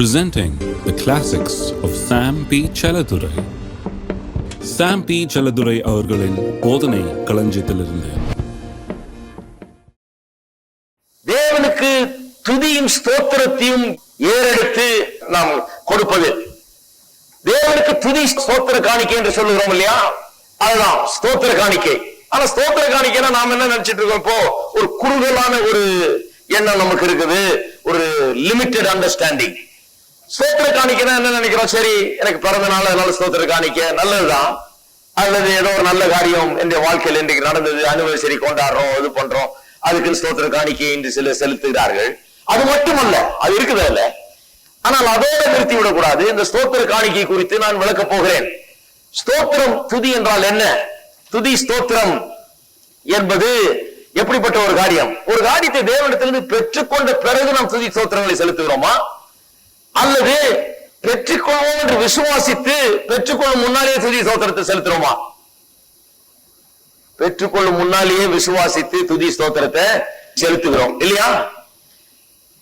presenting the classics of Sam P. Chaladurai. Sam P Chelladurai அவர்களின் போதனை களஞ்சியத்திலிருந்து. தேவனுக்கு துதியும் ஸ்தோத்திரத்தையும் ஏறெடுத்து நாம் கொடுப்பது. தேவனுக்கு துதி ஸ்தோத்திர காணிக்கை என்று சொல்லுகிறோம் இல்லையா? அதுதான் ஸ்தோத்திர காணிக்கை. ஆனா ஸ்தோத்திர காணிக்கைனா நாம் என்ன நினைச்சிட்டு இருக்கோம்? இப்போ ஒரு குறுகலான ஒரு எண்ணம் நமக்கு இருக்குது. ஒரு லிமிட்டெட் அண்டர்ஸ்டாண்டிங் ஸ்தோத்திர காணிக்கனா என்ன நினைக்கிறோம்? சரி எனக்கு பிறந்த நாள் அதனால ஸ்தோத்திர காணிக்க. நல்லதுதான். அல்லது ஏதோ ஒரு நல்ல காரியம் என் வாழ்க்கையில் இன்றைக்கு நடந்தது அனிவர்சரி கொண்டாடுறோம் இது பண்றோம். அதுக்கு ஸ்தோத்திர காணிக்கை என்று சில செலுத்துகிறார்கள். அது மட்டுமல்ல அது இருக்குது அல்ல ஆனால் அதோட நிறுத்தி விடக்கூடாது. இந்த ஸ்தோத்திர காணிக்கை குறித்து நான் விளக்கப் போகிறேன். ஸ்தோத்திரம் துதி என்றால் என்ன? துதி ஸ்தோத்திரம் என்பது எப்படிப்பட்ட ஒரு காரியம்? ஒரு காரியத்தை தேவனிடத்திலிருந்து பெற்றுக்கொண்ட பிறகு நாம் துதி ஸ்தோத்திரங்களை செலுத்துகிறோமா? அல்லது பெற்றுக்கொள்வோம் என்று விசுவாசித்து பெற்றுக்கொள்ளும் முன்னாலேயே துதி ஸ்தோத்திரத்தை செலுத்துறோமா? பெற்றுக்கொள்ளும் முன்னாலேயே விசுவாசித்து துதி ஸ்தோத்திரத்தை செலுத்துகிறோம். இல்லையா?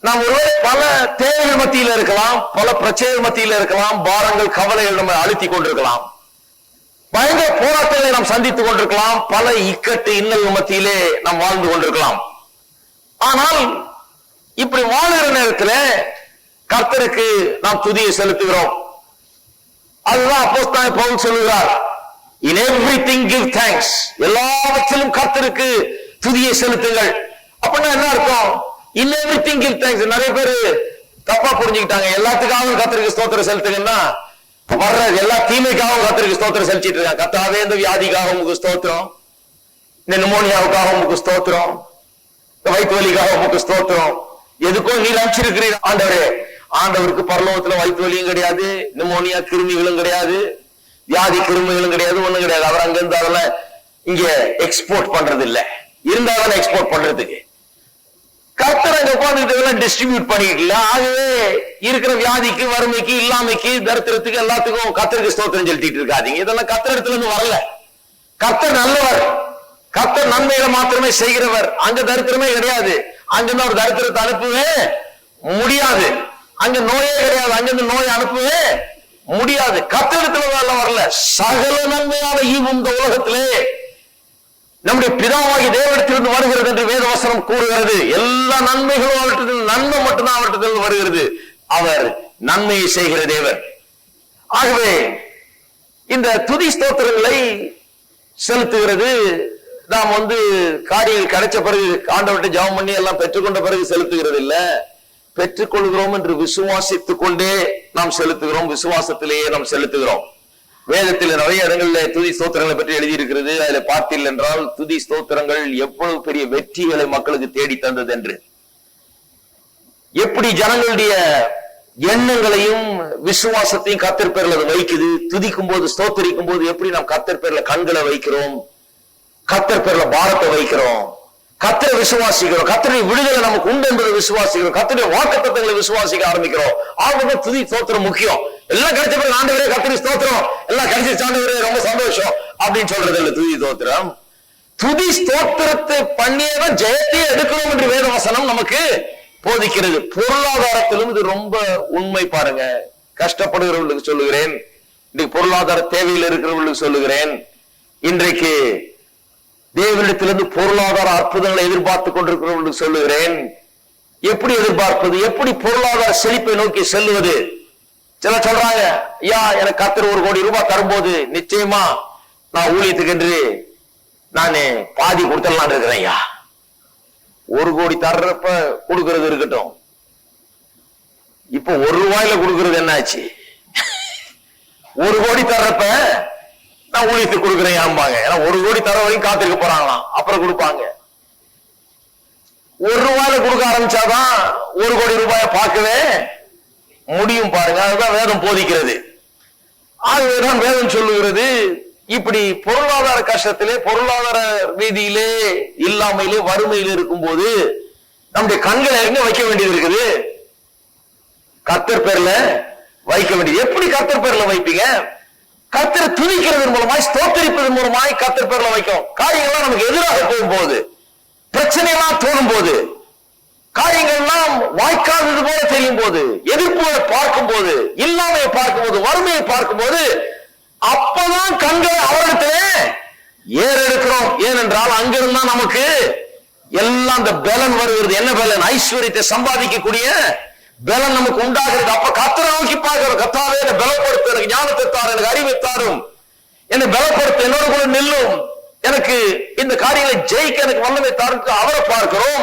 நாம் ஒருவேளை பல தேவைகள் மத்தியில இருக்கலாம் பல பிரச்சனைகள் மத்தியில இருக்கலாம் பாரங்கள் கவலைகள் நம்ம அழுத்தி கொண்டிருக்கலாம். பயங்கர போராட்டங்களை நாம் சந்தித்துக் கொண்டிருக்கலாம் பல இக்கட்டு இன்னல் மத்தியிலே நாம் வாழ்ந்து கொண்டிருக்கலாம். ஆனால் இப்படி வாழ்கிற நேரத்துல கர்த்தருக்கு நாம் துதியை செலுத்துகிறோம். அதுதான் அப்போஸ்தலன் பவுல் சொல்லுகிறார் இன் எவ்ரிதிங் கிவ் தேங்க்ஸ் எல்லாவற்றிலும் கர்த்தருக்கு துதியை செலுத்துங்கள். அப்படின்னா என்ன அர்த்தம்? இன் எவ்ரிதிங் கிவ் தேங்க்ஸ் நிறைய பேர் தப்பா புரிஞ்சுக்கிட்டாங்க. எல்லாத்துக்காகவும் கர்த்தருக்கு ஸ்தோத்திரம் செலுத்துங்கன்னா வர்ற எல்லா தீமைக்காகவும் கர்த்தருக்கு ஸ்தோத்திரம் செலுத்திட்டு இருக்காங்க. கர்த்தாவே இந்த வியாதிக்காக உங்களுக்கு ஸ்தோத்திரம். இந்த நிமோனியாவுக்காக உங்களுக்கு ஸ்தோத்திரம். வயிற்று வலிக்காக உங்களுக்கு ஸ்தோத்திரம். எதுக்கும் நீ நினைச்சிருக்கிறீர் ஆண்டவரே. ஆண்டவருக்கு பரலோகத்துல வயிற்று வலியும் கிடையாது நிமோனியா கிருமிகளும் கிடையாது வியாதி கிருமிகளும் கிடையாது ஒண்ணும் கிடையாது. அவர் அங்க இருந்து அதெல்லாம் இங்க எக்ஸ்போர்ட் பண்றது இல்ல இருந்தாலும் எக்ஸ்போர்ட் பண்றதுக்கு. கர்த்தர் அங்க உட்கார்ந்துட்டு டிஸ்ட்ரிபியூட் பண்ணிக்கல. ஆகவே இருக்கிற வியாதிக்கு வறுமைக்கு இல்லாமைக்கு தரித்திரத்துக்கு எல்லாத்துக்கும் கத்தருக்கு ஸ்தோத்திரம் செலுத்திட்டு இருக்காதிங்க. இதெல்லாம் கத்தர் இடத்துல இருந்து வரல. கர்த்தர் நல்லவர். கர்த்தர் நன்மைகளை மாத்திரமே செய்கிறவர். அங்க தரித்திரமே கிடையாது. அங்கிருந்து ஒரு தரித்திரத்தை அனுப்பவே முடியாது. அங்க நோயே கிடையாது. அங்கிருந்து நோய் அனுப்பவே முடியாது. கத்திரத்துல வேலை வரல. சகல நன்மையான ஈவு இந்த உலகத்திலே நம்முடைய பிதாவாகி தேவனிடத்திலிருந்து வருகிறது என்று வேதவசனம் கூறுகிறது. எல்லா நன்மைகளும் அவற்றில் நன்மை மட்டும்தான் அவற்றில் வருகிறது. அவர் நன்மையை செய்கிற தேவர் ஆகவே இந்த துதி ஸ்தோத்திரங்களை செலுத்துகிறது. நாம் வந்து காரியங்கள் கிடைச்ச பிறகு ஆண்டவர்கிட்ட ஜெபம் பண்ணி எல்லாம் பெற்றுக்கொண்ட பிறகு செலுத்துகிறது இல்ல பெற்றுக்கொள்கிறோம் என்று விசுவாசித்துக் கொண்டே நாம் செலுத்துகிறோம். விசுவாசத்திலேயே நாம் செலுத்துகிறோம். வேதத்தில் நிறைய இடங்கள்ல துதி ஸ்தோத்திரங்களை பற்றி எழுதியிருக்கிறது. அதுல பார்த்தீர்கள் என்றால் துதி ஸ்தோத்திரங்கள் எவ்வளவு பெரிய வெற்றிகளை மக்களுக்கு தேடி தந்தது என்று. எப்படி ஜனங்களுடைய எண்ணங்களையும் விசுவாசத்தையும் கத்தர் அது வைக்குது? துதிக்கும் போது ஸ்தோத்தரிக்கும் போது எப்படி நாம் கத்தர் பேர்ல கண்களை வைக்கிறோம்? கத்தர் பேர்ல பாரத்தை வைக்கிறோம்? கத்திர விசுவாசிக்கிறோம். கத்திரை விடுதலை நமக்கு உண்டு என்பதை விசுவாசிக்கிறோம். கத்திரை வாக்குத்தங்களை விசுவாசிக்க ஆரம்பிக்கிறோம். ஆகவே துதி ஸ்தோத்திரம் முக்கியம். எல்லாம் கிடைச்ச பிறகு ஆண்டவரே கத்திரி ஸ்தோத்திரம். எல்லாம் கிடைச்சிருச்சு ஆண்டவரே ரொம்ப சந்தோஷம் அப்படின்னு சொல்றது இல்லை துதி ஸ்தோத்திரம். துதி ஸ்தோத்திரத்தை பண்ணியவன் ஜெயத்தை எடுக்கணும் என்று வேத வசனம் நமக்கு போதிக்கிறது. பொருளாதாரத்திலும் இது ரொம்ப உண்மை பாருங்க. கஷ்டப்படுகிறவர்களுக்கு சொல்லுகிறேன். இன்னைக்கு பொருளாதார தேவையில் இருக்கிறவர்களுக்கு சொல்லுகிறேன். இன்றைக்கு தேவனிடத்திலிருந்து பொருளாதார அற்புதங்களை எதிர்பார்த்து என்று சொல்லுகிறேன். எப்படி எதிர்பார்ப்பது? எப்படி பொருளாதார செழிப்பை நோக்கி செல்லுவது? சில சொல்றாங்க ஐயா எனக்கு கத்தர் ஒரு கோடி ரூபாய் தரும்போது நிச்சயமா நான் ஊழியத்துக்கு என்று நானு பாதி கொடுத்துடலாம் இருக்கிறேன் ஐயா. ஒரு கோடி தர்றப்ப கொடுக்கறது இருக்கட்டும். இப்ப ஒரு ரூபாயில கொடுக்கறது என்னாச்சு? ஒரு கோடி தர்றப்ப நான் ஊழியத்துக்கு கொடுக்குறேன் ஆம்பாங்க ஏன்னா ஒரு கோடி தர வரைக்கும் காத்திருக்க போறாங்களாம். அப்புறம் கொடுப்பாங்க. ஒரு ரூபாயில கொடுக்க ஆரம்பிச்சாதான் ஒரு கோடி ரூபாய பார்க்கவே முடியும் பாருங்க. அதுதான் வேதம் போதிக்கிறது. ஆகவேதான் வேதம் சொல்லுகிறது. இப்படி பொருளாதார கஷ்டத்திலே பொருளாதார ரீதியிலே இல்லாமையிலே வறுமையிலே இருக்கும்போது நம்முடைய கண்களை எங்க வைக்க வேண்டியது இருக்குது? கத்தர் பேர்ல வைக்க வேண்டியது. எப்படி கத்தர் பேர்ல வைப்பீங்க? கத்திர துதிக்கிறதன் மூலமாய் ஸ்தோத்தரிப்பதன் மூலமாய் கத்திர பேர்ல வைக்கும். காரியங்கள்லாம் நமக்கு எதிராக போகும்போது பிரச்சனை எல்லாம் தோணும் போது காரியங்கள்லாம் வாய்க்காதது போல தெரியும் போது எதிர்ப்புகளை பார்க்கும் போது இல்லாமையை பார்க்கும் போது வறுமையை பார்க்கும் போது அப்பதான் கண்களை அவரிடத்திலே ஏறெடுக்கிறோம். ஏனென்றால் அங்கிருந்தா நமக்கு எல்லாம் அந்த பலன் வருகிறது. என்ன பலன்? ஐஸ்வர்யத்தை சம்பாதிக்கக்கூடிய பலன் நமக்கு உண்டாகிறது. அப்ப கத்தரை நோக்கி பார்க்கிறோம். கத்தாவே என்னை பலப்படுத்த எனக்கு ஞானத்தை கொடுத்தார் எனக்கு அறிவித்தாரும் என்னை பலப்படுத்த என்னோட கூட நில்லும். எனக்கு இந்த காரியங்களை ஜெயிக்க எனக்கு வல்லமை தாருக்கு அவரை பார்க்கிறோம்.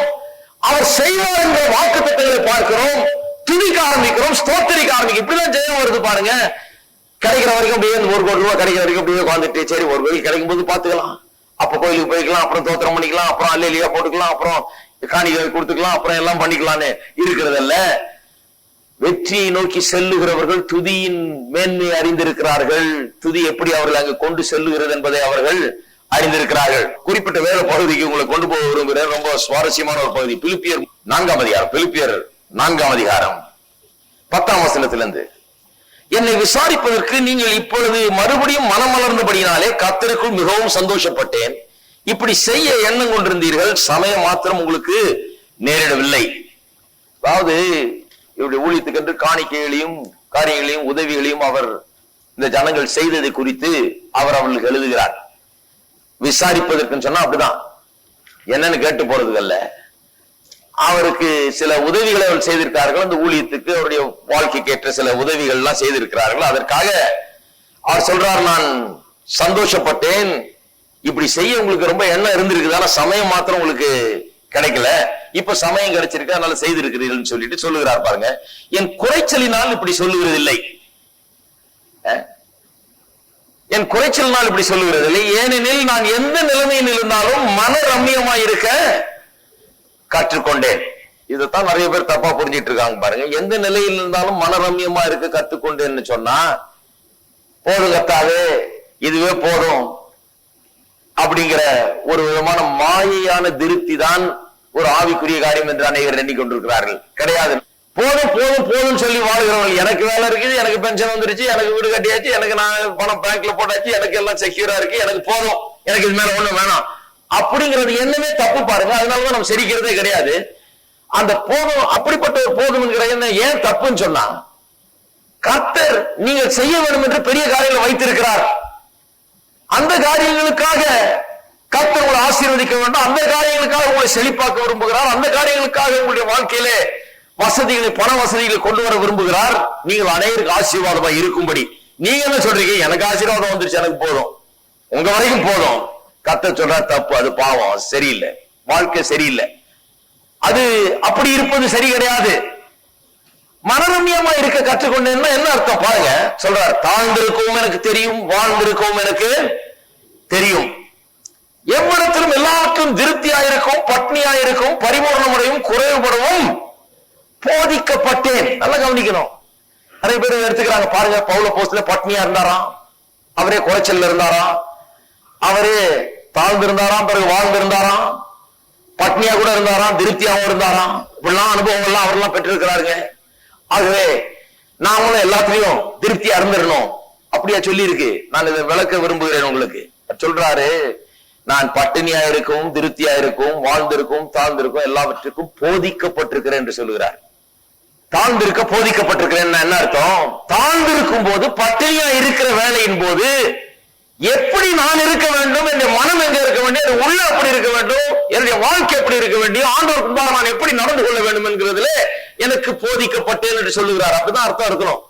அவர் செய்வார் என்ற வாக்கு திட்டங்களை பார்க்கிறோம். துணிக்க ஆரம்பிக்கிறோம் ஸ்தோத்தரிக்க ஆரம்பிக்கும் இப்படிலாம் ஜெயம் வருது பாருங்க. கிடைக்கிற வரைக்கும் அப்படியே ஒரு கோடி ரூபாய் கிடைக்கிற வரைக்கும் அப்படியே உட்காந்துட்டு சரி ஒரு கோயில் கிடைக்கும் போது பாத்துக்கலாம் அப்ப கோயிலுக்கு போய்க்கலாம் அப்புறம் தோத்திரம் பண்ணிக்கலாம் அப்புறம் அல்லையா போட்டுக்கலாம் அப்புறம் காணிக்கை கொடுத்துக்கலாம் அப்புறம் எல்லாம் பண்ணிக்கலாம்னு இருக்கிறதல்ல. வெற்றியை நோக்கி செல்லுகிறவர்கள் துதியின் மேன்மை அறிந்திருக்கிறார்கள். துதி எப்படி அவர்கள் அங்கு கொண்டு செல்லுகிறது என்பதை அவர்கள் அறிந்திருக்கிறார்கள். குறிப்பிட்ட வேற பகுதிக்கு உங்களை கொண்டு போக விரும்புகிறேன். ரொம்ப சுவாரஸ்யமான ஒரு பகுதி. பிலிப்பியர் நான்காம் அதிகாரம். பிலிப்பியர் நான்காம் அதிகாரம். பத்தாம் வசனத்திலிருந்து. என்னை விசாரிப்பதற்கு நீங்கள் இப்பொழுது மறுபடியும் மனமலர்ந்தபடியினாலே கத்தருக்குள் மிகவும் சந்தோஷப்பட்டேன். இப்படி செய்ய எண்ணம் கொண்டிருந்தீர்கள். சமயம் மாத்திரம் உங்களுக்கு நேரிடவில்லை. அதாவது இவருடைய ஊழியத்துக்கென்று காணிக்கைகளையும் காரியங்களையும் உதவிகளையும் அவர் இந்த ஜனங்கள் செய்ததை குறித்து அவர் அவர்களுக்கு எழுதுகிறார். விசாரிப்பதற்குன்னு சொன்னா அப்படிதான். என்னன்னு கேட்டு போறதுக்கு அல்ல அவருக்கு சில உதவிகளை அவர் செய்திருக்கிறார்கள். அந்த ஊழியத்துக்கு அவருடைய வாழ்க்கைக்கு ஏற்ற சில உதவிகள் எல்லாம் செய்திருக்கிறார்கள். அதற்காக அவர் சொல்றார் நான் சந்தோஷப்பட்டேன். இப்படி செய்ய உங்களுக்கு ரொம்ப எண்ணம் இருந்திருக்குதான சமயம் மாத்திரம் உங்களுக்கு கிடைக்கல. இப்ப சமயம் கிடைச்சிருக்கு அதனால செய்திருக்கிறீர்கள் சொல்லிட்டு சொல்லுகிறார் பாருங்க. என் குறைச்சலினால் இப்படி சொல்லுகிறது இல்லை என் குறைச்சலினால் இப்படி சொல்லுகிறது இல்லை ஏனெனில் நான் எந்த நிலைமையில் இருந்தாலும் மன ரம்யமா இருக்க கற்றுக்கொண்டேன். இதைத்தான் நிறைய பேர் தப்பா புரிஞ்சிட்டு இருக்காங்க பாருங்க. எந்த நிலையில் இருந்தாலும் மனரம்யமா இருக்க கத்துக்கொண்டேன்னு சொன்னா போதும் கத்தாவே இதுவே போதும் அப்படிங்கிற ஒரு விதமான மாயையான திருப்தி தான் ஒரு ஆவிக்குரிய காரியம் என்று அநேகர் எண்ணிக்கொண்டிருக்கிறார்கள். கிடையாது. போதும் போதும் போதும் சொல்லி வாழ்கிறவர்கள் எனக்கு வேலை இருக்குது எனக்கு பென்ஷன் வந்துருச்சு எனக்கு வீடு கட்டியாச்சு எனக்கு நான் பணம் பேங்க்ல போட்டாச்சு எனக்கு எல்லாம் செக்யூரா இருக்கு எனக்கு போதும். எனக்கு இது மேல ஒண்ணும் வேணாம். அப்படிங்கிறது என்னமே தப்பு பாருங்க. அதனாலதான் நம்ம சிரிக்கிறதே கிடையாது. அந்த போதும் அப்படிப்பட்ட ஒரு போதும்ங்கிற என்ன ஏன் தப்புன்னு சொன்னா கர்த்தர் நீங்கள் செய்ய வேண்டும் என்று பெரிய காரியங்களை வைத்திருக்கிறார். அந்த காரியங்களுக்காக கத்தர் உங்களை ஆசீர்வதிக்க வேண்டும். அந்த காரியங்களுக்காக உங்களை செழிப்பாக்க விரும்புகிறார். அந்த காரியங்களுக்காக உங்களுடைய வாழ்க்கையிலே வசதிகளை பண வசதிகளை கொண்டு வர விரும்புகிறார். நீங்கள் அனைவருக்கு ஆசீர்வாதமா இருக்கும்படி. நீங்க என்ன சொல்றீங்க? எனக்கு ஆசீர்வாதம் வந்துருச்சு எனக்கு போதும். உங்க வரைக்கும் போதும். கத்த சொல்ற தப்பு அது பாவம் சரியில்லை. வாழ்க்கை சரியில்லை. அது அப்படி இருப்பது சரி கிடையாது. மனரம்யமா இருக்க கற்றுக்கொண்டேன்னா என்ன அர்த்தம்? பாருங்க சொல்றார் தாழ்ந்திருக்கவும் எனக்கு தெரியும் வாழ்ந்திருக்கவும் எனக்கு தெரியும். எவ்விடத்திலும் எல்லாவற்றும் திருப்தியாயிருக்கும் பட்னியாயிருக்கும் பரிபூர்ணமுடையும் குறைவுபடவும் போதிக்கப்பட்டேன். நல்லா கவனிக்கணும். நிறைய பேர் எடுத்துக்கிறாங்க. பாருங்க பவுல போஸ்ட்ல பட்னியா இருந்தாராம். அவரே குறைச்சல்ல இருந்தாராம். அவரே தாழ்ந்திருந்தாராம் பிறகு வாழ்ந்திருந்தாராம். பட்னியா கூட இருந்தாராம் திருப்தியாகவும் இருந்தாராம். இப்படிலாம் அனுபவங்கள்லாம் அவரெல்லாம் பெற்றிருக்கிறாருங்க. ஆகவே நாமளும் எல்லாத்துலயும் திருப்தியா இருந்துடணும் அப்படியா சொல்லி இருக்கு நான் இதை விளக்க விரும்புகிறேன் உங்களுக்கு. சொல்றாரு நான் பட்டினியா இருக்கும் திருப்தியா இருக்கும் வாழ்ந்திருக்கும் தாழ்ந்திருக்கும் எல்லாவற்றுக்கும் போதிக்கப்பட்டிருக்கிறேன் என்று சொல்லுகிறார். தாழ்ந்திருக்க போதிக்கப்பட்டிருக்கிறேன் என்ன அர்த்தம்? தாழ்ந்திருக்கும் போது பட்டினியா இருக்கிற வேலையின் போது எப்படி நான் இருக்க வேண்டும் என்னுடைய மனம் எங்க இருக்க வேண்டும் என் உள்ள எப்படி இருக்க வேண்டும் என்னுடைய வாழ்க்கை எப்படி இருக்க வேண்டும் ஆண்டோர் முன்பாக நான் எப்படி நடந்து கொள்ள வேண்டும் என்கிறதுல எனக்கு போதிக்கப்பட்டேன் என்று சொல்லுகிறார். அப்படிதான் அர்த்தம் இருக்கணும்.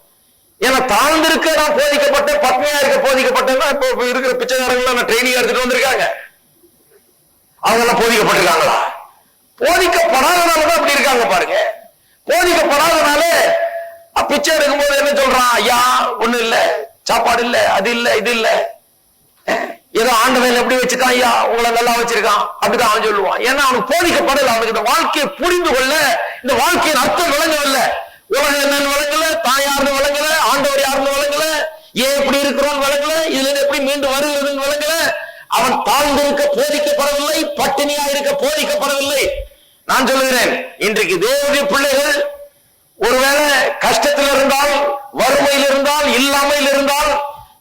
ஏன்னா தாழ்ந்திருக்க நான் போதிக்கப்பட்டேன் பத்னியா இருக்க போதிக்கப்பட்டேன்னா இப்போ இருக்கிற பிச்சைக்காரங்களை நான் ட்ரைனிங் எடுத்துட்டு வந்திருக்காங்க? அவங்க போதிக்கப்பட்டிருக்காங்களா? போதிக்கப்படாதனால தான் அப்படி இருக்காங்க பாருங்க. போதிக்கப்படாதனால அஹ் பிச்சை எடுக்கும்போது என்ன சொல்றான்? ஐயா ஒண்ணு இல்ல. சாப்பாடு இல்ல அது இல்ல இது இல்ல. ஏதோ ஆண்டவன் எப்படி வச்சுக்கான் ஐயா? உங்களை நல்லா வச்சிருக்கான். அப்படிதான் அவன் சொல்லுவான். ஏன்னா அவனுக்கு போதிக்கப்படல. அவனுக்கு இந்த வாழ்க்கையை புரிந்து கொள்ள இந்த வாழ்க்கையின் அர்த்தம் விளங்கவில்லை உலகம் என்னன்னு வழங்கல தான் யாருன்னு ஆண்டவர் யாருன்னு வழங்கல ஏன் இப்படி இருக்கிறோம் வழங்கல இதுல இருந்து எப்படி மீண்டு வருகிறதுன்னு வழங்கல அவன் தாழ்ந்திருக்க போதிக்கப்படவில்லை பட்டினியா இருக்க போதிக்கப்படவில்லை. நான் சொல்லுகிறேன் இன்றைக்கு தேவனுடைய பிள்ளைகள் ஒருவேளை கஷ்டத்தில் இருந்தால் வறுமையில் இருந்தால் இல்லாமையில் இருந்தால்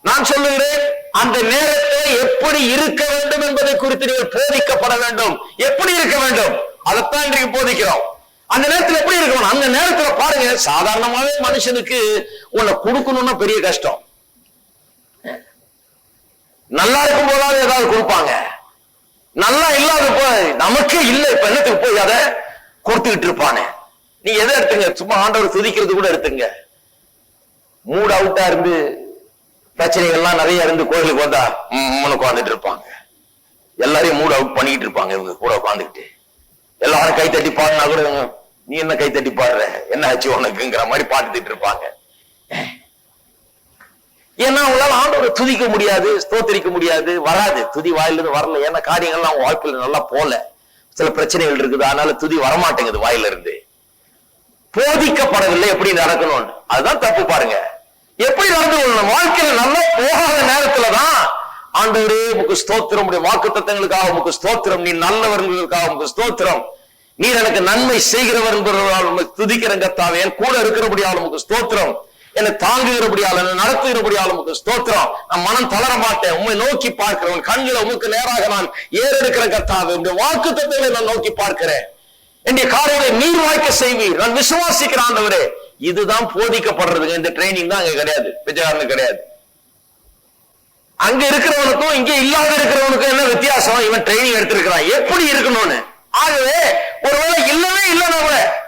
நான் சொல்லுகிறேன் அந்த நேரத்தை எப்படி இருக்க வேண்டும் என்பதை குறித்து நீங்கள் போதிக்கப்பட வேண்டும். எப்படி இருக்க வேண்டும்? அதைத்தான் இன்றைக்கு போதிக்கிறோம். அந்த நேரத்துல அந்த நேரத்துல பாருங்க சாதாரணமாவே மனுஷனுக்கு உன்னை கொடுக்கணும்னா பெரிய கஷ்டம். நல்லா இருக்கும் போதாவது ஏதாவது கொடுப்பாங்க. நல்லா இல்லாத போய் நமக்கே இல்லை இப்ப என்னத்துக்கு போய் அதை கொடுத்துக்கிட்டு இருப்பானே. நீ எதை எடுத்துங்க? சும்மா ஆண்டவர் துதிக்கிறது கூட எடுத்துங்க. மூட் அவுட்டா இருந்து பிரச்சனைகள்லாம் நிறைய இருந்து கோயிலுக்கு வந்தா உம்முன்னு உட்காந்துட்டு இருப்பாங்க. எல்லாரையும் மூட் அவுட் பண்ணிட்டு இருப்பாங்க இவங்க கூட உட்காந்துக்கிட்டு எல்லாரும் கை தட்டி பாடினா கூட நீ என்ன கை தட்டி பாடுற? என்ன ஆச்சு உனக்குங்கிற மாதிரி பாட்டுட்டு இருப்பாங்க. ஏன்னா அவங்களால ஆண்டவரை துதிக்க முடியாது ஸ்தோத்திரிக்க முடியாது வராது. துதி வாயிலிருந்து வரல. ஏன்னா காரியங்கள்லாம் அவங்க வாழ்க்கையில நல்லா போல. சில பிரச்சனைகள் இருக்குது. அதனால துதி வரமாட்டேங்குது வாயில இருந்து போதிக்கப்படவில்லை. எப்படி நடக்கணும்னு. அதுதான் தப்பு பாருங்க. எப்படி நடந்து கொள்ளணும் வாழ்க்கையில நல்லா போகாத நேரத்துலதான் ஆண்டவரே உமக்கு ஸ்தோத்திரம். உடைய வாக்கு தத்தங்களுக்காக உமக்கு ஸ்தோத்திரம். நீ நல்லவர்களுக்காக உமக்கு ஸ்தோத்திரம். நீர் எனக்கு நன்மை செய்கிறவர் என்பவர்களால் உண்மை துதிக்கிறேன் கத்தாவே என் கூட இருக்கிறபடியால் உமக்கு ஸ்தோத்திரம். என்னை தாங்குகிறபடியால் என்னை நடத்துகிறபடியால் உமக்கு ஸ்தோத்திரம். நான் மனம் தளர மாட்டேன். உண்மை நோக்கி பார்க்கிறவன் கண்களை உமக்கு நேராக நான் ஏறெடுக்கிற கத்தாவே உடைய வாக்கு தத்துவங்களை நான் நோக்கி பார்க்கிறேன். என்னுடைய காரியங்களை நீர் வாய்க்க செய்வீர். நான் விசுவாசிக்கிறான் ஆண்டவரே. இதுதான் போதிக்கப்படுறதுங்க. இந்த ட்ரைனிங் தான் அங்க கிடையாது. பிச்சைக்காரனுக்கு கிடையாது. அங்க இருக்கிறவனுக்கும் இங்க இல்லாத இருக்கிறவனுக்கும் என்ன வித்தியாசம்? இவன் ட்ரைனிங் எடுத்திருக்கிறான். எப்படி இருக்கணும்னு? ஆகவே ஒருவேளை இல்லவே இல்லைன்னா கூட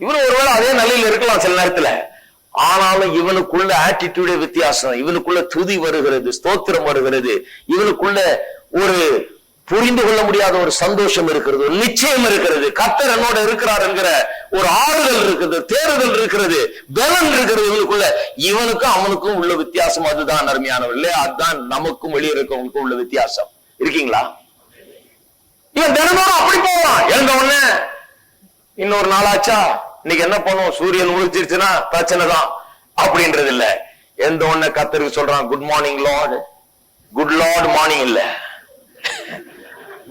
இவனு ஒருவேளை அதே நிலையில இருக்கலாம் சில நேரத்துல. ஆனாலும் இவனுக்குள்ள ஆட்டிடியூடே வித்தியாசம். இவனுக்குள்ள துதி வருகிறது ஸ்தோத்திரம் வருகிறது. இவனுக்குள்ள ஒரு புரிந்து கொள்ள முடியாத ஒரு சந்தோஷம் இருக்கிறது ஒரு நிச்சயம் இருக்கிறது. கத்தர் என்னோட இருக்கிறார் என்கிற ஒரு ஆறுதல் இருக்குது தேறுதல் இருக்கிறது பலன் இருக்கிறது இவனுக்குள்ள. இவனுக்கும் அவனுக்கும் உள்ள வித்தியாசம் அதுதான் அருமையானவர். இல்லையா? அதுதான் நமக்கும் வெளியே இருக்கவனுக்கும் உள்ள வித்தியாசம். இருக்கீங்களா? இவன் தினமும் அப்படி போவான். எழுந்த உடனே இன்னொரு நாளாச்சா? இன்னைக்கு என்ன பண்ணுவோம்? சூரியன் உழிச்சிருச்சுன்னா பிரச்சனை தான் அப்படின்றது இல்ல எந்த ஒண்ணு கத்தருக்கு சொல்றான் good morning lord good lord morning இல்ல.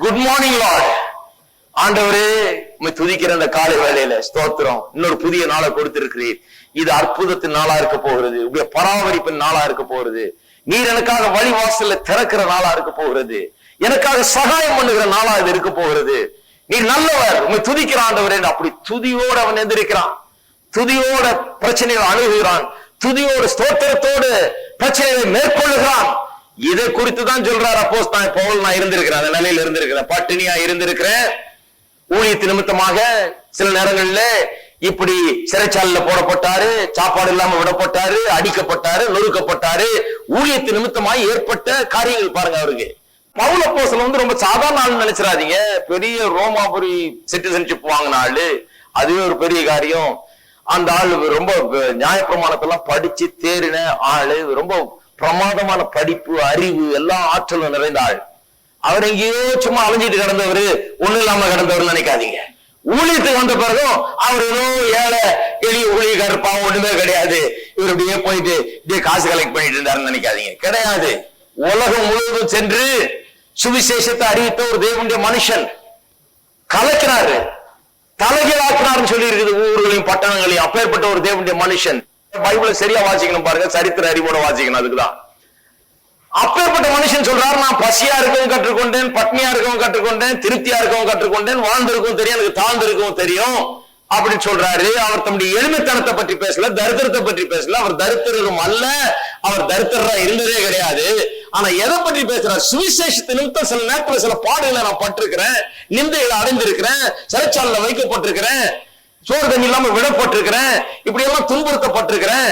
குட் மார்னிங் லார்ட் ஆண்டவரே துதிக்கிற அந்த காலை வேலையில ஸ்தோத்திரம். இன்னொரு புதிய நாளை கொடுத்திருக்கிறீர். இது அற்புதத்தின் நாளா இருக்க போகிறது. உங்களுடைய பராமரிப்பின் நாளா இருக்க போகிறது. நீர் எனக்காக வழி வாசல்ல திறக்கிற நாளா இருக்க போகிறது. எனக்காக சகாயம் பண்ணுகிற நாளா இது இருக்க போகிறது. நீ நல்லவர் உண்மை துதிக்கிற அப்படி துதியோடு அவன் எந்திரிக்கிறான். துதியோட பிரச்சனைகளை அணுகுகிறான். துதியோடு ஸ்தோத்திரத்தோடு பிரச்சனைகளை மேற்கொள்ளுகிறான். இதை குறித்து தான் சொல்றாரு அப்போஸ் நான் பவுல் நான் இருந்திருக்கிறேன் அந்த நிலையில இருந்திருக்கிறேன். பட்டினியா இருந்திருக்கிறேன். ஊழியத்து நிமித்தமாக சில நேரங்கள்ல இப்படி சிறைச்சாலையில போடப்பட்டாரு சாப்பாடு இல்லாம விடப்பட்டாரு அடிக்கப்பட்டாரு நொறுக்கப்பட்டாரு. ஊழியத்து நிமித்தமாக ஏற்பட்ட காரியங்கள் பாருங்க அவருக்கு. பவுல வந்து ரொம்ப சாதாரண ஆள் நினைச்சிடாதீங்க. பெரிய ரோமாபுரி சிட்டிசன்ஷிப் வாங்கின ஆளு. அதுவே ஒரு பெரிய காரியம். அந்த ஆள் ரொம்ப நியாயப்பிரமாணத்தெல்லாம் படிச்சு தேறின ஆளு. ரொம்ப பிரமாதமான படிப்பு அறிவு எல்லா ஆற்றலும் நிறைந்த ஆள். அவர் எங்கேயோ சும்மா அலைஞ்சிட்டு கிடந்தவர் ஒண்ணு இல்லாம கிடந்தவர் நினைக்காதீங்க. ஊழியத்துக்கு வந்த பிறகும் அவர் ஏதோ ஏழை எளிய ஊழியக்காரர் பாவம் ஒண்ணுமே கிடையாது. இவர் இப்படியே போயிட்டு இப்படியே காசு கலெக்ட் பண்ணிட்டு இருந்தாருன்னு நினைக்காதீங்க. கிடையாது. உலகம் முழுவதும் சென்று சுவிசேஷத்தை அறிவித்த ஒரு தேவனுடைய மனுஷன் கலக்கிறாரு தலைகீழாக்குறாருன்னு சொல்லி இருக்குது ஊர்களையும் பட்டணங்களையும். அப்பேற்பட்ட ஒரு தேவனுடைய மனுஷன். பைபிளை சரியா வாசிக்கணும் பாருங்க சரித்திர அறிவோட வாசிக்கணும் அதுக்குதான். அப்பேற்பட்ட மனுஷன் சொல்றாரு நான் பசியா இருக்கவும் கற்றுக்கொண்டேன் பட்னியா இருக்கவும் கற்றுக்கொண்டேன் திருப்தியா இருக்கவும் கற்றுக்கொண்டேன் வாழ்ந்திருக்கவும் தெரியும் எனக்கு தாழ்ந்திருக்கவும் தெரியும். அப்படின்னு சொல்றாரு. அவர் தம்முடைய எளிமைத்தனத்தை பற்றி பேசல தரித்திரத்தை பற்றி பேசல. அவர் தரித்திரரும் அல்ல அவர் தரித்திரரா இருந்ததே கிடையாது. ஆனா எதை பற்றி பேசுறார்? சுவிசேஷத்தை நிமித்தம் சில நேரத்துல சில பாடுகளை நான் பட்டிருக்கிறேன் நிந்தைகளை அடைந்திருக்கிறேன் சிறைச்சாலையில வைக்கப்பட்டிருக்கிறேன் சோறு தண்ணி இல்லாம விடப்பட்டிருக்கிறேன் இப்படி எல்லாம் துன்புறுத்தப்பட்டிருக்கிறேன்.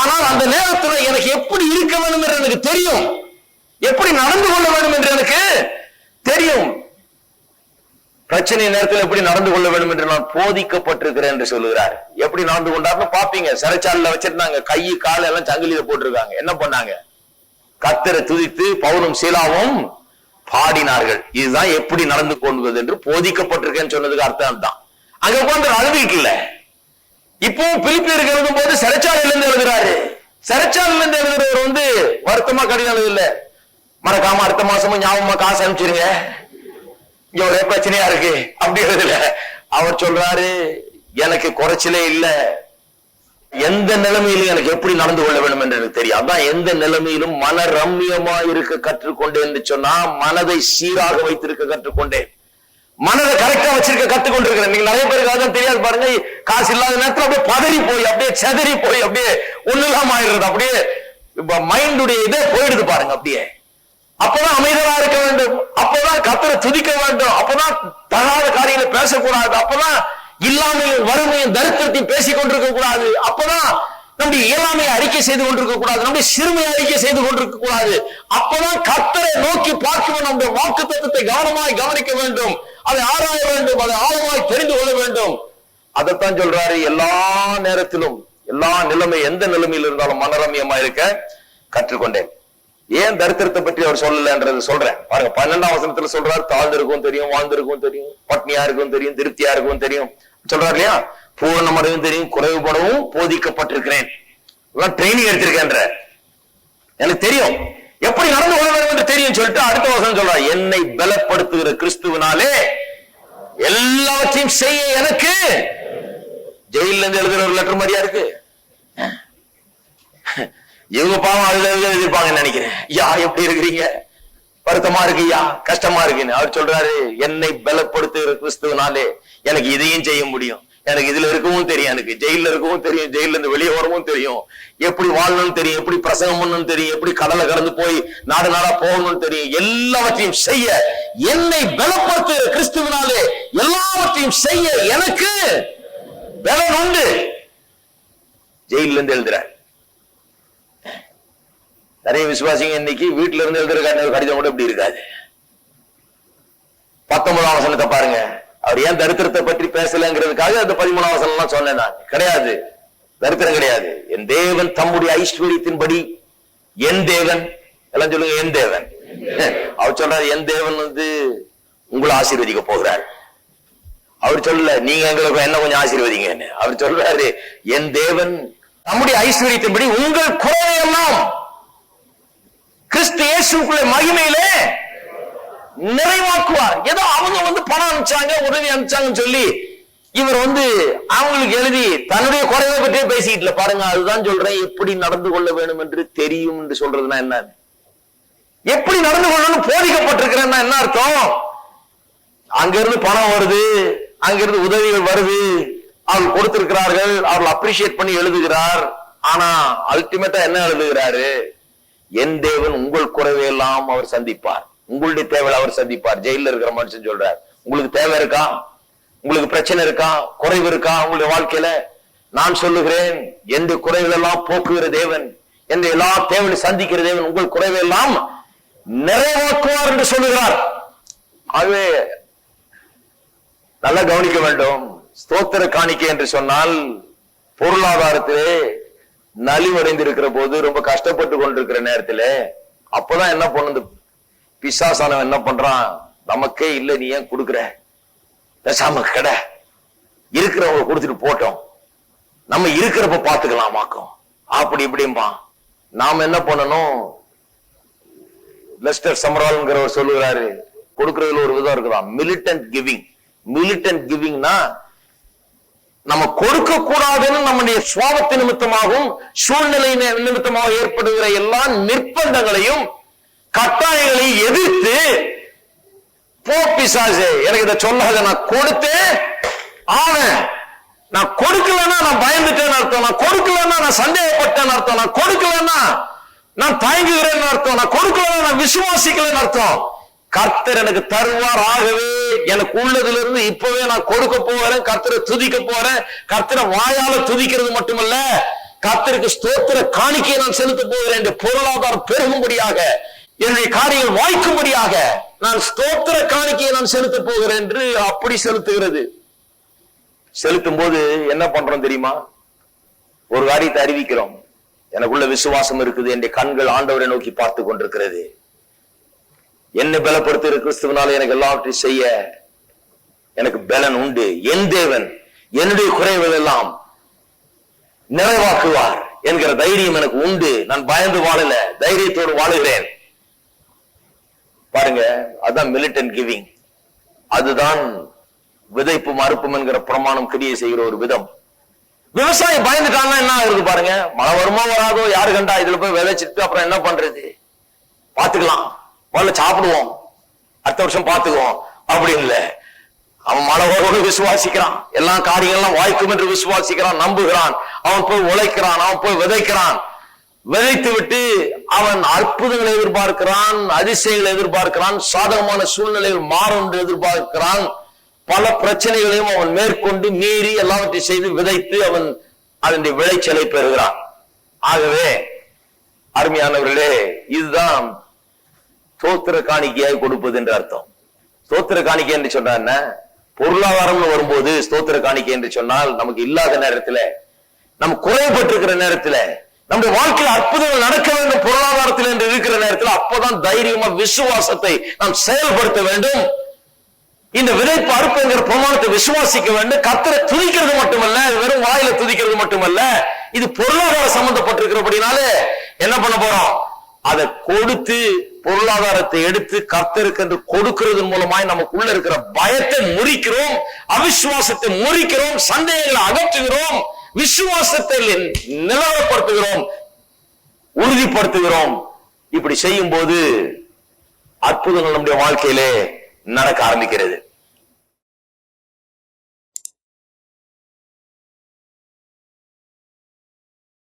ஆனால் அந்த நேரத்துல எனக்கு எப்படி இருக்க வேண்டும் என்று எனக்கு தெரியும். எப்படி நடந்து கொள்ள வேண்டும் என்று எனக்கு தெரியும். பிரச்சனை நேரத்தில் எப்படி நடந்து கொள்ள வேண்டும் என்று நான் போதிக்கப்பட்டிருக்கிறேன் என்று சொல்லுகிறார். எப்படி நடந்து கொண்டார்னு பாப்பீங்க சிறைச்சாலையில வச்சிருந்தாங்க. கை கால எல்லாம் சங்கிலியில போட்டிருக்காங்க. என்ன பண்ணாங்க? கத்தரை துதித்து பவுனும் சீலாவும் பாடினார்கள். இதுதான் எப்படி நடந்து கொள்வது என்று போதிக்கப்பட்டிருக்கேன்னு சொன்னதுக்கு அர்த்தம் தான் அங்க உட்காந்து அழுவிக்கல இல்ல இப்போ பிலிப்பியருக்கு எழுதும் போது சிறைச்சாலையில இருந்து எழுதுறாரு. சிறைச்சாலையில இருந்து எழுதுறவர் வந்து வருத்தமா கடிதம் எழுதல மறக்காம அடுத்த மாசமும் ஞாபகமா காசு அனுப்பிச்சிருங்க. இங்க பிரச்சனையா இருக்கு அப்படிங்கிறதுல அவர் சொல்றாரு எனக்கு குறைச்சலே இல்ல. எந்த நிலைமையிலும் எனக்கு எப்படி நடந்து கொள்ள வேண்டும் என்று எனக்கு தெரியும். அதான் எந்த நிலைமையிலும் மன ரம்மியமா இருக்க கற்றுக்கொண்டேன் என்று சொன்னா மனதை சீராக வைத்திருக்க கற்றுக்கொண்டேன். மனதை கரெக்டா வச்சிருக்க கத்துக்கொண்டிருக்கிறேன் நீங்க நிறைய பேருக்கு அதான் தெரியாது பாருங்க. காசு இல்லாத நேரத்துல அப்படியே பதறி போய் அப்படியே செதறி போய் அப்படியே ஒண்ணு இல்லாம ஆயிடுறது. அப்படியே மைண்டுடைய இதே போயிடுது பாருங்க அப்படியே. அப்பதான் அமைதலா இருக்க வேண்டும். அப்பதான் கத்தரை துதிக்க வேண்டும். அப்பதான் தகாத காரியங்களை பேசக்கூடாது. அப்பதான் இல்லாமையும் வறுமையும் தரித்திரத்தையும் பேசிக் கொண்டிருக்க கூடாது. அப்பதான் நம்முடைய இயலாமையை அறிக்கை செய்து கொண்டிருக்க கூடாது. நம்முடைய சிறுமையை அறிக்கை செய்து கொண்டிருக்க கூடாது. அப்பதான் கத்தரை நோக்கி பார்க்கும் நம்முடைய வாக்கு தத்துவத்தை கவனமாய் கவனிக்க வேண்டும். அதை ஆராய வேண்டும். அதை ஆழமாய் தெரிந்து கொள்ள வேண்டும். அதைத்தான் சொல்றாரு எல்லா நேரத்திலும் எல்லா நிலைமை எந்த நிலைமையில் இருந்தாலும் மனரமியமா இருக்க கற்றுக்கொண்டேன். ஏன் தரித்திரத்தை பற்றி அவர் சொல்லலன்றது சொல்றேன். பாருங்க பன்னெண்டாம் வசனத்துல சொல்றாரு தாழ்ந்திருக்கும் தெரியும் வாழ்ந்திருக்கும் தெரியும் பட்னியா இருக்கும் தெரியும் திருப்தியா இருக்கும் தெரியும். சொல்றாரு இல்லையா? பூர்ணமடையும் தெரியும் குறைவுபடவும் போதிக்கப்பட்டிருக்கிறேன். ட்ரைனிங் எடுத்திருக்கேன்ற. எனக்கு தெரியும். எப்படி நடந்து கொள்ள வேண்டும் என்று தெரியும் சொல்லிட்டு அடுத்த வசனம் சொல்றாரு என்னை பலப்படுத்துகிற கிறிஸ்துவினாலே எல்லாவற்றையும் செய்ய எனக்கு. ஜெயில இருந்து எழுதுற ஒரு லெட்டர் மாதிரியா இருக்கு? பாவம் அதுல இருந்து எழுதிருப்பாங்கன்னு நினைக்கிறேன். யா எப்படி இருக்கிறீங்க? வருத்தமா இருக்கு கஷ்டமா இருக்குன்னு. அவர் சொல்றாரு என்னை பலப்படுத்துகிற கிறிஸ்துவனாலே எனக்கு இதையும் செய்ய முடியும். எனக்கு இதுல இருக்கவும் தெரியும் எனக்கு ஜெயில இருக்கவும் தெரியும் ஜெயில இருந்து வெளியே வரவும் தெரியும். எப்படி வாழணும்னு தெரியும் எப்படி பிரசங்கம் பண்ணணும்னு தெரியும் எப்படி கடலை கடந்து போய் நாடு நாடா போகணும்னு தெரியும். எல்லாவற்றையும் செய்ய என்னை பலப்படுத்துகிற கிறிஸ்துவனாலே எல்லாவற்றையும் செய்ய எனக்கு பலன் உண்டு. ஜெயில இருந்து எழுதுறாரு. நிறைய விசுவாசிங்க இன்னைக்கு வீட்டுல இருந்து எழுதுற கடிதம் கூட இப்படி இருக்காது. பத்தொன்பதாம் வசனத்தை பாருங்க. அவர் ஏன் தரித்திரத்தை பற்றி பேசலங்கிறதுக்காக அந்த பதிமூணாம் வசனம் எல்லாம் சொன்னேன் நான். கிடையாது. தரித்திரம் கிடையாது. என் தேவன் தம்முடைய ஐஸ்வர்யத்தின்படி என் தேவன். எல்லாம் சொல்லுங்க என் தேவன். அவர் சொல்றாரு என் தேவன் வந்து உங்களை ஆசீர்வதிக்க போகிறார். அவர் சொல்லல நீங்க எங்களுக்கு என்ன கொஞ்சம் ஆசீர்வதிங்க அவர் சொல்றாரு என் தேவன் நம்முடைய ஐஸ்வர்யத்தின்படி உங்கள் குறையெல்லாம் கிறிஸ்து இயேசுக்குள்ள மகிமையிலே நிறைவாக்குவார். ஏதோ அவங்க வந்து பணம் அனுப்பிச்சாங்க உதவி அனுப்பிச்சாங்கன்னு சொல்லி இவர் வந்து அவங்களுக்கு எழுதி தன்னுடைய குறைவை பற்றியே பேசிக்கிட்டு பாருங்க அதுதான் சொல்றேன். எப்படி நடந்து கொள்ள வேண்டும் என்று தெரியும் என்று சொல்றதுன்னா என்ன? எப்படி நடந்து கொள்ளணும் போதிக்கப்பட்டிருக்கிறேன்னா என்ன அர்த்தம்? அங்கிருந்து பணம் வருது அங்கிருந்து உதவிகள் வருது. அவர் கொடுத்திருக்கிறார்கள் அவர்கள் அப்ரிஷியேட் பண்ணி எழுதுகிறார். ஆனா அல்டிமேட்டா என்ன எழுதுகிறாரு? என் தேவன் உங்கள் குறைவையெல்லாம் அவர் சந்திப்பார். உங்களுடைய தேவை அவர் சந்திப்பார். ஜெயில இருக்கிற மனுஷன் சொல்றார். உங்களுக்கு தேவை இருக்கா? உங்களுக்கு பிரச்சனை இருக்கா? குறைவு இருக்கா? உங்களுடைய வாழ்க்கையில? நான் சொல்லுகிறேன் எந்த குறைவெல்லாம் எல்லாம் போக்குகிற தேவன் எந்த எல்லா தேவையை சந்திக்கிற தேவன் உங்கள் குறைவெல்லாம் நிறைவாக்குவார் என்று சொல்லுகிறார். ஆகவே நல்லா கவனிக்க வேண்டும். ஸ்தோத்திர காணிக்கை என்று சொன்னால் பொருளாதாரத்திலே நலிவடைந்திருக்கிற போது ரொம்ப கஷ்டப்பட்டு கொண்டிருக்கிற நேரத்துல அப்பதான் என்ன பண்ணுது? பிசாசானவன் என்ன பண்றான்? நமக்கே இல்ல நீ ஏன் கொடுக்குற? பேசாம கடை. இருக்கிறவங்க கொடுத்துட்டு போட்டோம். நம்ம இருக்கிறப்ப பாத்துக்கலாமாக்கும் அப்படி இப்படிம்பா நாம என்ன பண்ணணும்? லெஸ்டர் சமரால்ங்கிறவர் சொல்லுகிறாரு. கொடுக்கறதுல ஒரு விதம் இருக்குதான். மிலிட்டன்ட் கிவிங் மிலிட்டன்ட் கிவிங்னா நம்ம கொடுக்க கூடாதுன்னு நம்முடைய சுவாபத்து நிமித்தமாகவும் சூழ்நிலை நிமித்தமாக ஏற்படுகிற எல்லா நிர்பந்தங்களையும் கட்டாயங்களையும் எதிர்த்து போ எனக்கு இதை சொல்லாத நான் கொடுத்தேன் ஆனேன் நான் கொடுக்கலன்னா நான் பயந்துட்டேன்னு அர்த்தம் நான் கொடுக்கலன்னா நான் சந்தேகப்பட்டேன்னு அர்த்தம் நான் கொடுக்கலன்னா நான் தயங்குகிறேன்னு அர்த்தம் நான் கொடுக்கலன்னா நான் விசுவாசிக்கலன்னு அர்த்தம். கர்த்தர் எனக்கு தருவார் ஆகவே எனக்கு உள்ளதுல இருந்து இப்பவே நான் கொடுக்க போறேன் கர்த்தரை துதிக்க போறேன். கர்த்தரை வாயால துதிக்கிறது மட்டுமல்ல கர்த்தருக்கு ஸ்தோத்திர காணிக்கையை நான் செலுத்த போகிறேன் என்று பொருளாதாரம் பெருகும்படியாக என்னுடைய காரியங்கள் வாய்க்கும்படியாக நான் ஸ்தோத்திர காணிக்கையை நான் செலுத்த போகிறேன் என்று அப்படி செலுத்துகிறது. செலுத்தும் போது என்ன பண்றோம் தெரியுமா? ஒரு காரியத்தை அறிவிக்கிறோம். எனக்குள்ள விசுவாசம் இருக்குது என் கண்கள் ஆண்டவரை நோக்கி பார்த்து கொண்டிருக்கிறது. என்னை பலப்படுத்துகிற கிறிஸ்துவனால எனக்கு எல்லாவற்றையும் செய்ய எனக்கு பலன் உண்டு. என் தேவன் என்னுடைய குறைகள் எல்லாம் நிறைவாக்குவார் என்கிற தைரியம் எனக்கு உண்டு. நான் பயந்து வாழல தைரியத்தோடு வாழுகிறேன். பாருங்க அதான் மிலிட்டன் கிவிங் அதுதான் விதைப்பு மறுப்பும் என்கிற பிரமாணம் கிரியை செய்கிற ஒரு விதம். விவசாயி பயந்துட்டான்னா என்ன ஆகுது பாருங்க? மழை வருமோ வராதோ? யாரு கண்டா? இதுல போய் விதைச்சிட்டு அப்புறம் என்ன பண்றது? பாத்துக்கலாம் முதல்ல சாப்பிடுவோம். அடுத்த வருஷம் பார்த்துக்குவோம். அப்படின்னு அவன் மனவோடு விசுவாசிக்கிறான். எல்லா காரியங்கள்லாம் வாய்க்கும் என்று விசுவாசிக்கிறான் நம்புகிறான். அவன் போய் உழைக்கிறான் அவன் போய் விதைக்கிறான். விதைத்து விட்டு அவன் அற்புதங்களை எதிர்பார்க்கிறான் அதிசயங்களை எதிர்பார்க்கிறான் சாதகமான சூழ்நிலைகள் மாறும் என்று எதிர்பார்க்கிறான். பல பிரச்சனைகளையும் அவன் மேற்கொண்டு மீறி எல்லாவற்றையும் செய்து விதைத்து அவன் அதனுடைய விளைச்சலை பெறுகிறான். ஆகவே அருமையானவர்களே இதுதான் தோத்திர காணிக்கையாய் கொடுப்பது என்று அர்த்தம். ஸ்தோத்திர காணிக்கை என்று சொன்னா என்ன? பொருளாதாரம்னு வரும்போது ஸ்தோத்திர காணிக்கை என்று சொன்னால் நமக்கு இல்லாத நேரத்துல நம்ம குறைபட்டிருக்கிற நேரத்துல நம்முடைய வாழ்க்கையில் அற்புதங்கள் நடக்க வேண்டும் பொருளாதாரத்தில் என்று இருக்கிற நேரத்தில் அப்பதான் தைரியமா விசுவாசத்தை நாம் செயல்படுத்த வேண்டும். இந்த விதைப்பு அறுப்புங்கிற பிரமாணத்தை விசுவாசிக்க வேண்டும். கத்தரை துதிக்கிறது மட்டுமல்ல வெறும் வாயில துதிக்கிறது மட்டுமல்ல இது பொருளாதார சம்பந்தப்பட்டிருக்கிறபடினாலே என்ன பண்ண போறோம்? அதை கொடுத்து பொருளாதாரத்தை எடுத்து கர்த்தருக்கு என்று கொடுக்கிறது மூலமாய் நமக்குள்ள இருக்கிற பயத்தை முறிக்கிறோம் அவிசுவாசத்தை முறிக்கிறோம் சந்தேகங்களை அகற்றுகிறோம் விசுவாசத்தை நிலவரப்படுத்துகிறோம் உறுதிப்படுத்துகிறோம். இப்படி செய்யும் போது அற்புதங்கள் நம்முடைய வாழ்க்கையிலே நடக்க ஆரம்பிக்கிறது.